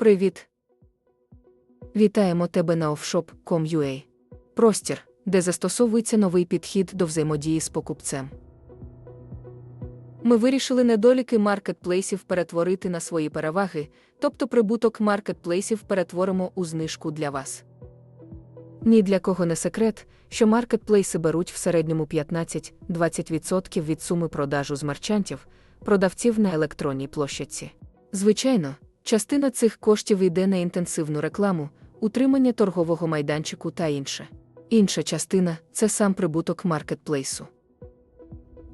Привіт! Вітаємо тебе на offshop.com.ua. Простір, де застосовується новий підхід до взаємодії з покупцем. Ми вирішили недоліки маркетплейсів перетворити на свої переваги, тобто прибуток маркетплейсів перетворимо у знижку для вас. Ні для кого не секрет, що маркетплейси беруть в середньому 15-20% від суми продажу з мерчантів, продавців на електронній площадці. Звичайно, частина цих коштів йде на інтенсивну рекламу, утримання торгового майданчику та інше. Інша частина це сам прибуток маркетплейсу.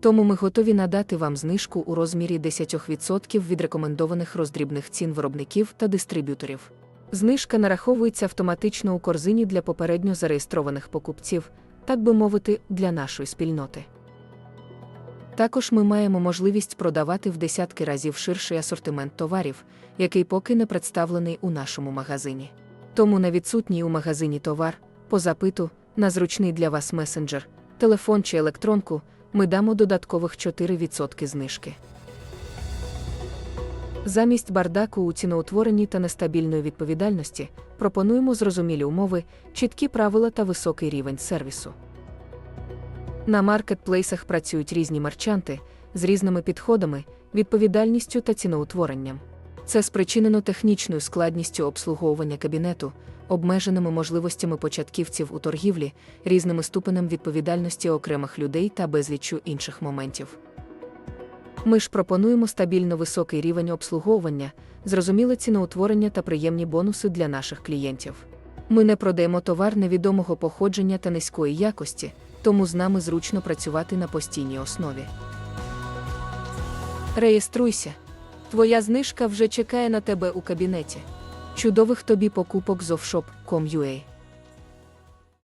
Тому ми готові надати вам знижку у розмірі 10% від рекомендованих роздрібних цін виробників та дистриб'юторів. Знижка нараховується автоматично у корзині для попередньо зареєстрованих покупців, так би мовити, для нашої спільноти. Також ми маємо можливість продавати в десятки разів ширший асортимент товарів, який поки не представлений у нашому магазині. Тому на відсутній у магазині товар, по запиту, на зручний для вас месенджер, телефон чи електронку, ми дамо додаткових 4% знижки. Замість бардаку у ціноутворенні та нестабільної відповідальності пропонуємо зрозумілі умови, чіткі правила та високий рівень сервісу. На маркетплейсах працюють різні мерчанти з різними підходами, відповідальністю та ціноутворенням. Це спричинено технічною складністю обслуговування кабінету, обмеженими можливостями початківців у торгівлі, різними ступенем відповідальності окремих людей та безліччю інших моментів. Ми ж пропонуємо стабільно високий рівень обслуговування, зрозуміле ціноутворення та приємні бонуси для наших клієнтів. Ми не продаємо товар невідомого походження та низької якості, тому з нами зручно працювати на постійній основі. Реєструйся. Твоя знижка вже чекає на тебе у кабінеті. Чудових тобі покупок з offshop.com.ua